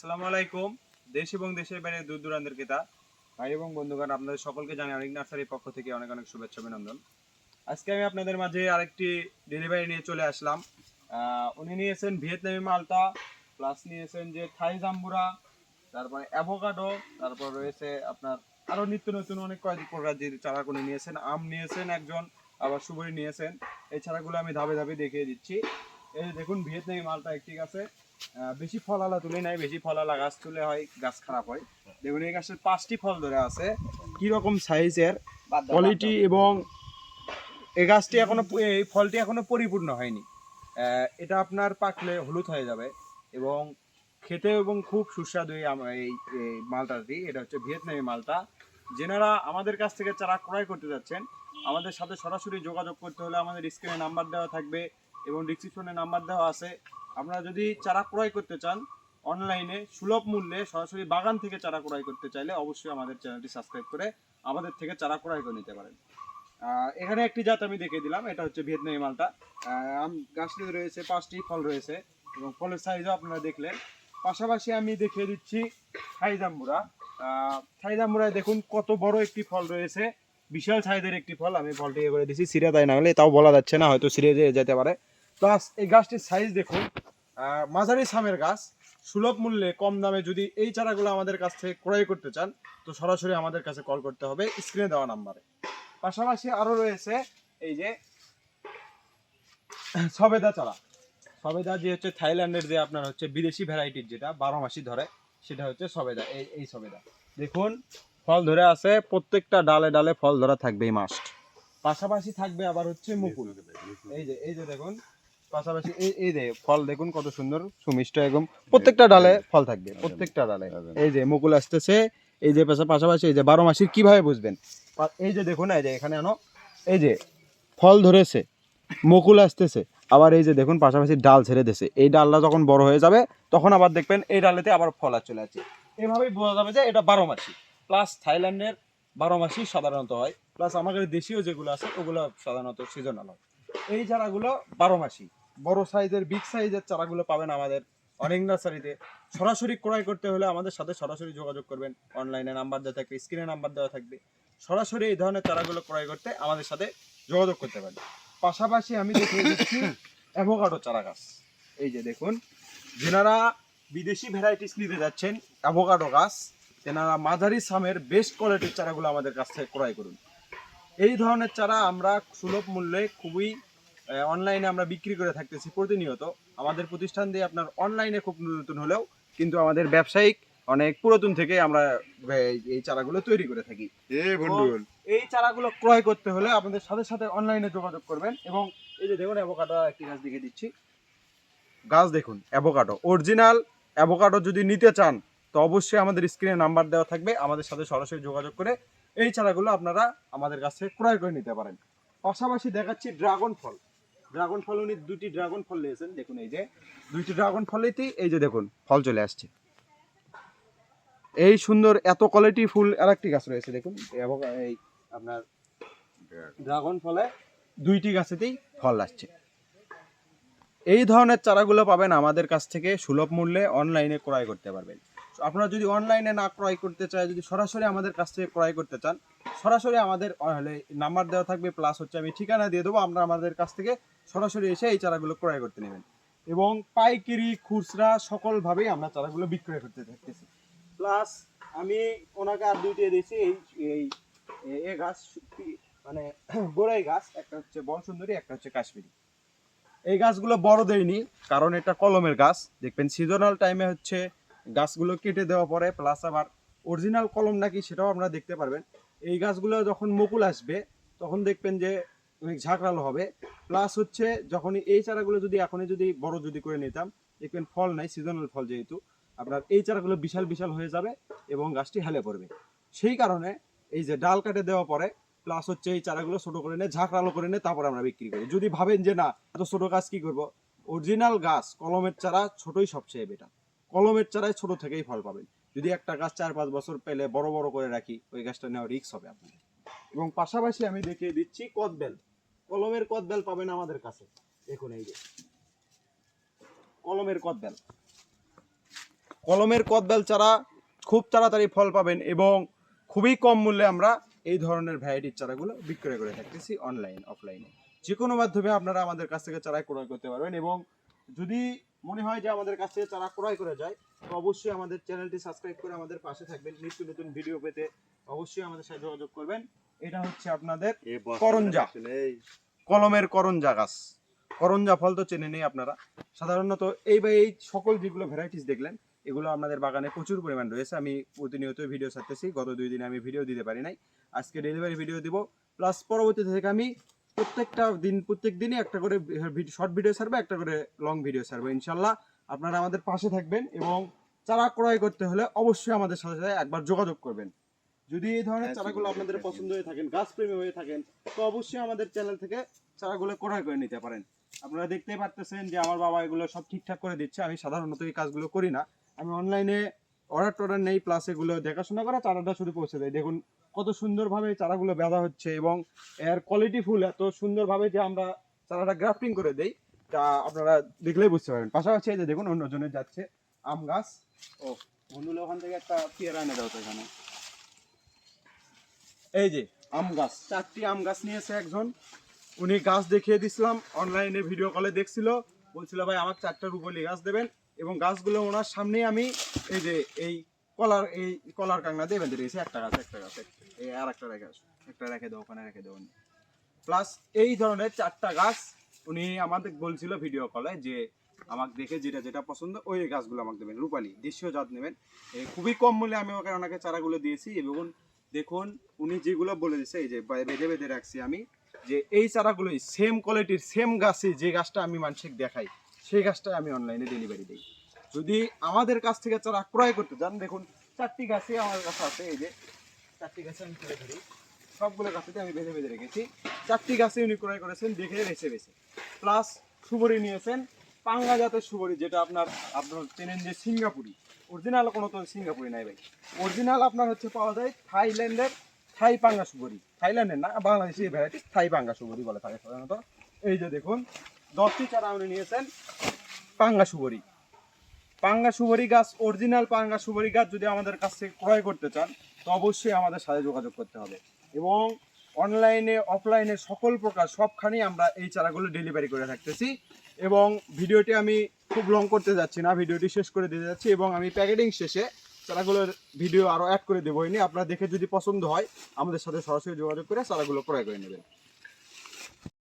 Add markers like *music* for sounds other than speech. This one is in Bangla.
আসসালামু আলাইকুম। দেশ এবং দেশের বাইরে দূর দূরান্তের ক্রেতা, ভাই এবং বন্ধুগণ, আপনাদের সকলকে জানাই অনেক নার্সারির পক্ষ থেকে অনেক অনেক শুভেচ্ছা, অভিনন্দন। আজকে আমি আপনাদের মাঝে আরেকটি ডেলিভারি নিয়ে চলে আসলাম। উনি নিয়েছেন ভিয়েতনামি মালটা প্লাস নিয়েছেন যে থাই জাম্বুরা, তারপরে অ্যাভোকাডো, তারপর রয়েছে আপনার আরও নিত্য নতুন অনেক কয়েক প্রজাতির চারা উনি নিয়েছেন, আম নিয়েছেন একজন, আবার সুবরি নিয়েছেন। এই চারাগুলো আমি ধাপে ধাপে দেখিয়ে দিচ্ছি। এই দেখুন, ভিয়েতনামি মালটা একটি গাছে। বেশি ফল আলা তুলে নাই বেশি ফল আলা গাছ তুলে হয় গাছ খারাপ হয়। দেখুন এই গাছের পাঁচটি ফল ধরে আছে কি রকম সাইজের কোয়ালিটি এবং এই গাছটি এখনও এই ফলটি এখনও পরিপূর্ণ হয়নি। এটা আপনার পাকলে হলুদ হয়ে যাবে এবং খেতে এবং খুব সুস্বাদু এই মালটাটি। এটা হচ্ছে ভিয়েতনামি মালটা। যেনারা আমাদের কাছ থেকে চারা ক্রয় করতে যাচ্ছেন আমাদের সাথে সরাসরি যোগাযোগ করতে হলে আমাদের স্ক্রিনে নাম্বার দেওয়া থাকবে এবং ডিসক্রিপশনে নাম্বার দেওয়া আছে। আপনারা যদি চারা ক্রয় করতে চান অনলাইনে সুলভ মূল্যে সরাসরি বাগান থেকে চারা ক্রয় করতে চাইলে অবশ্যই আমাদের চ্যানেলটি সাবস্ক্রাইব করে আমাদের থেকে চারা ক্রয় করে নিতে পারেন। এখানে একটি জাত আমি দেখে দিলাম, এটা হচ্ছে ভিয়েতনামি মালটা। আম গাছটিতে রয়েছে, পাঁচটি ফল রয়েছে এবং ফলের সাইজও আপনারা দেখলেন। পাশাপাশি আমি দেখিয়ে দিচ্ছি থাইজাম্বুরা। থাইজাম্বুরায় দেখুন কত বড় একটি ফল রয়েছে। বিশাল সাইজের একটি ফল আমি ফলটি করে দিচ্ছি সিরিয়া তাই না হলে, তাও বলা যাচ্ছে না, হয়তো সিরিয়া যেতে পারে। প্লাস এই গাছটির সাইজ দেখুন মাঝারি সামের গাছ, সুলভ মূল্যে কম দামে যদি এই চারাগুলো আমাদের কাছ থেকে ক্রয় করতে চান, তো সরাসরি আমাদের কাছে কল করতে হবে স্ক্রিনে দেওয়া নাম্বারে পাশাপাশি আরও রয়েছে এই যে, সবেদা চারা। সবেদা যে হচ্ছে থাইল্যান্ডের যে আপনার হচ্ছে বিদেশি ভ্যারাইটির যেটা, বারো মাসি ধরে, সেটা হচ্ছে সবেদা, এই এই সবেদা। দেখুন ফল ধরে আছে, প্রত্যেকটা ডালে ডালে ফল ধরা থাকবে এই মাস্ট। পাশাপাশি থাকবে আবার হচ্ছে মুকুল। এই যে এই যে দেখুন, পাশাপাশি এই এই যে ফল দেখুন কত সুন্দর, সুমিষ্ট একদম প্রত্যেকটা ডালে ফল থাকবে, প্রত্যেকটা ডালে। এই যে মুকুল আসতেছে, এই যে পাশা- পাশাপাশি এই যে বারো মাসির কীভাবে বুঝবেন? এই যে দেখুন, এই যে এখানে আনো, এই যে ফল ধরেছে, মুকুল আসতেছে, আবার এই যে দেখুন পাশাপাশি ডাল ছেড়ে দিয়েছে। এই ডালটা যখন বড় হয়ে যাবে, তখন আবার দেখবেন এই ডালেতে আবার ফল আর চলে আসছে। এভাবেই বোঝা যাবে যে এটা বারো মাসি। প্লাস থাইল্যান্ডের বারো মাসি সাধারণত হয়। প্লাস আমাদের দেশীয় যেগুলো আছে, ওগুলো সাধারণত সিজনাল হয়। এই চারাগুলো বারো মাসি বড় সাইজের বিগ সাইজের চারাগুলো পাবেন আমাদের অনেক নার্সারিতে। সরাসরি ক্রয় করতে হলে আমাদের সাথে সরাসরি যোগাযোগ করবেন। অনলাইনে নাম্বার দেওয়া থাকবে স্ক্রিনে নাম্বার দেওয়া থাকবে। সরাসরি এই ধরনের চারাগুলো ক্রয় করতে আমাদের সাথে যোগাযোগ করতে পারেন। পাশাপাশি আমি দেখিয়ে দিচ্ছি অ্যাভোকাডো চারা গাছ এই যে দেখুন, যেনারা বিদেশি ভ্যারাইটিস নিতে যাচ্ছেন অ্যাভোকাডো গাছ তেনারা মাঝারি সামের বেস্ট কোয়ালিটির চারাগুলো আমাদের কাছ থেকে ক্রয় করুন। এই ধরনের চারা আমরা সুলভ মূল্যে খুবই অনলাইনে আমরা বিক্রি করে থাকতেছি প্রতিনিয়ত। আমাদের প্রতিষ্ঠান দিয়ে আপনার অনলাইনে খুব নতুন হলেও কিন্তু আমাদের ব্যবসায়িক অনেক পুরাতন থেকে আমরা এই- চারাগুলো তৈরি করে থাকি। এই চারাগুলো ক্রয় করতে হলে আপনাদের সাথে সাথে অনলাইনে যোগাযোগ করবেন এবং এই যে দেখুন অ্যাভোকাডো একটি গাছ দেখে দিচ্ছি। গাছ দেখুন অ্যাভোকাডো অরিজিনাল অ্যাভোকাডো যদি নিতে চান তো অবশ্যই আমাদের স্ক্রিনে নাম্বার দেওয়া থাকবে। আমাদের সাথে সরাসরি যোগাযোগ করে এই চারাগুলো আপনারা আমাদের কাছ ক্রয় করে নিতে পারেন। পাশাপাশি দেখাচ্ছি ড্রাগন ফল। ড্রাগন ফল, উনি দুটি ড্রাগন ফল নিয়েছেন। দেখুন এই যে, দুইটি ড্রাগন ফলেতেই এই যে দেখুন, ফল চলে আসছে। এই সুন্দর, এত কোয়ালিটি ফুল, আরেকটি গাছ রয়েছে, দেখুন। এবং এই আপনার ড্রাগন ফলে দুইটি গাছেতেই ফল আসছে। এই ধরনের চারাগুলো পাবেন আমাদের কাছ থেকে সুলভ মূল্যে, অনলাইনে ক্রয় করতে পারবেন। আপনারা যদি অনলাইনে না ক্রয় করতে চায়, যদি সরাসরি আমাদের কাছ থেকে ক্রয় করতে চান, সরাসরি আমাদের নাম্বার দেওয়া থাকবে প্লাস হচ্ছে আমি ঠিকানা দিয়ে দেবো, আমরা আমাদের কাছ থেকে সরাসরি এসে এই চারাগুলো ক্রয় করতে নেবেন। এবং পাইকারি, খুচরা সকলভাবেই আমরা চারাগুলো বিক্রয় করতে থাকতেছি। প্লাস আমি ওনাকে আর দুইটি দিয়েছি, এই এই, এ- কি- মানে *clears throat* গোড়াই গাছ, একটা হচ্ছে বনসুন্দরী, একটা হচ্ছে কাশ্মীরি। এই গাছগুলো বড় দেয়নি, কারণ এটা কলমের গাছ, দেখবেন সিজনাল টাইমে হচ্ছে গাছগুলো কেটে দেওয়া পরে প্লাস আবার অরিজিনাল কলম নাকি সেটাও আপনারা দেখতে পারবেন। এই গাছগুলো যখন মুকুল আসবে, তখন দেখবেন যে অনেক ঝাঁকড়ালো হবে। প্লাস হচ্ছে যখন এই চারাগুলো যদি এখনই যদি বড় যদি করে নিতাম, দেখবেন ফল নাই সিজনাল ফল যেহেতু, আপনার এই চারাগুলো বিশাল বিশাল হয়ে যাবে এবং গাছটি হেলে পড়বে। সেই কারণে এই যে ডাল কাটে দেওয়া পরে প্লাস হচ্ছে এই চারাগুলো ছোট করে নিয়ে, ঝাঁকড়ালো করে নিয়ে তারপরে আমরা বিক্রি করি। যদি ভাবেন যে না, এত ছোট গাছ কি করব? অরিজিনাল গাছ, কলমের চারা ছোটই সবচেয়ে বেটার কলমের চারায় ছোট থেকেই ফল পাবেন। যদি একটা গাছ চার পাঁচ বছর পেলে বড় বড় করে রাখি, ওই গাছটা নেওয়া রিক্স হবে আপনার এবং পাশাপাশি আমি দেখিয়ে দিচ্ছি কদবেল। কলমের কদবেল পাবেন আমাদের কাছে। দেখুন এই যে। কলমের কদবেল। কলমের কদবেল চারা খুব তাড়াতাড়ি ফল পাবেন এবং খুবই কম মূল্যে আমরা এই ধরনের ভ্যারাইটির চারাগুলো বিক্রয় করে থাকতেছি অনলাইন অফলাইনে যে কোনো মাধ্যমে আপনারা আমাদের কাছ থেকে চারা ক্রয় করতে পারবেন এবং যদি মনে হয় যে আমাদের কাছ থেকে চারা ক্রয় করে যায় তো অবশ্যই আমাদের চ্যানেলটি সাবস্ক্রাইব করে আমাদের পাশে থাকবেন। নিত্য নতুন ভিডিও পেতে অবশ্যই আমাদের সাথে যোগাযোগ করবেন। এটা হচ্ছে আপনাদের করঞ্জা। কলমের করঞ্জা গাছ। করঞ্জা ফল তো চেনে নেই আপনারা। সাধারণত এই বা এই সকল যেগুলো ভ্যারাইটিস দেখলেন এগুলো আমাদের বাগানে প্রচুর পরিমাণ রয়েছে। আমি প্রতিনিয়ত ভিডিও ছাড়তেছি। গত দুই দিনে আমি ভিডিও দিতে পারি নাই। আজকে ডেলিভারি ভিডিও দিব। প্লাস পরবর্তী থেকে আমি প্রত্যেকটা দিন প্রত্যেক দিনই একটা করে শর্ট ভিডিও ছাড়বো একটা করে লং ভিডিও ছাড়বো ইনশাল্লাহ। আপনারা আমাদের পাশে থাকবেন এবং চারা ক্রয় করতে হলে অবশ্যই আমাদের সাথে সাথে একবার যোগাযোগ করবেন। যদি এই ধরনের হ্যাঁ, চারাগুলো আপনাদের পছন্দ হয়ে থাকেন গাছ প্রেমী হয়ে থাকেন তো অবশ্যই আমাদের চ্যানেল থেকে চারাগুলো ক্রয় করে নিতে পারেন। আপনারা দেখতেই পারতেছেন যে আমার বাবা এগুলো সব ঠিকঠাক করে দিচ্ছে আমি সাধারণত এই কাজগুলো করি না। আমি অনলাইনে অর্ডার টর্ডার নেই প্লাস এগুলো দেখাশোনা করে চারাটা শুধু পৌঁছে দেয়। দেখুন কত সুন্দরভাবে চারাগুলো বেঁধা হচ্ছে এবং এর কোয়ালিটি ফুল এত সুন্দরভাবে যে আমরা চারাটা গ্রাফটিং করে দেই, তা আপনারা দেখলেই বুঝতে পারবেন। পাশাপাশি এই যে দেখুন অন্যজনের যাচ্ছে আম গাছ। ও বন্ধুলে ওখান থেকে একটা পেয়ারা এনে দাও তো এখানে। এই যে আম গাছ, চারটি আম গাছ নিয়েছে একজন। উনি গাছ দেখিয়ে দিছিলাম অনলাইনে ভিডিও কলে দেখছিল। বলছিল, ভাই আমার চারটা রুপলি গাছ দেবেন। এবং গাছগুলো ওনার সামনেই আমি এই যে এই কলার এই কলার কাংনা দিয়ে বেঁধে দিয়েছি। একটা গাছ একটা গাছ এই আর একটা রেখে আসো। একটা রেখে দাও, ওখানে রেখে দেবো প্লাস এই ধরনের চারটা গাছ উনি আমাদের বলছিল ভিডিও কলে যে আমাকে দেখে যেটা যেটা পছন্দ, ওই গাছগুলো আমাকে দেবেন। রূপালি, দেশীয় জাত নেবেন। খুবই কম মূল্যে আমি ওকে ওনাকে চারাগুলো দিয়েছি। এবং দেখুন, উনি যেগুলো বলে দিচ্ছে এই যে বেঁধে বেঁধে রাখছি আমি, যে এই চারাগুলোই সেম কোয়ালিটির সেম গাছে যে গাছটা আমি মানুষকে দেখাই। সেই গাছটাই আমি অনলাইনে ডেলিভারি দিই। যদি আমাদের কাছ থেকে চারা ক্রয় করতে চান দেখুন, চারটি গাছে আমার কাছে আছে, এই যে চারটি গাছে আমি তুলে ধরি সবগুলো গাছেতে আমি বেঁধে বেঁধে রেখেছি। চারটি গাছে উনি ক্রয় করেছেন, দেখে বেছে বেছে। প্লাস সুবরি নিয়েছেন, পাঙ্গা জাতের সুবরি, যেটা আপনার আপনার চেনেন যে সিঙ্গাপুরি। অরিজিনাল কোনো তো সিঙ্গাপুরি নাই ভাই। অরিজিনাল আপনার হচ্ছে পাওয়া যায় থাইল্যান্ডের থাই পাঙ্গা সুবরি। থাইল্যান্ডের না, বাংলাদেশি ভ্যারাইটি থাই পাঙ্গা সুবরি বলে থাকে সাধারণত। এই যে দেখুন দশটি চারা উনি নিয়েছেন পাঙ্গা সুবরি পাঙ্গা সুবরি গাছ অরিজিনাল পাঙ্গা সুবরি গাছ যদি আমাদের কাছ থেকে ক্রয় করতে চান, তো অবশ্যই আমাদের সাথে যোগাযোগ করতে হবে। এবং অনলাইনে অফলাইনে সকল প্রকার সবখানেই আমরা এই চারাগুলো ডেলিভারি করে থাকতেছি এবং ভিডিওটি আমি খুব লং করতে যাচ্ছি না, ভিডিওটি শেষ করে দিতে যাচ্ছি এবং আমি প্যাকেটিং শেষে চারাগুলোর ভিডিও আরও অ্যাড করে দেবো। আপনারা দেখে যদি পছন্দ হয়, আমাদের সাথে সরাসরি যোগাযোগ করে চারাগুলো ক্রয় করে নেবেন।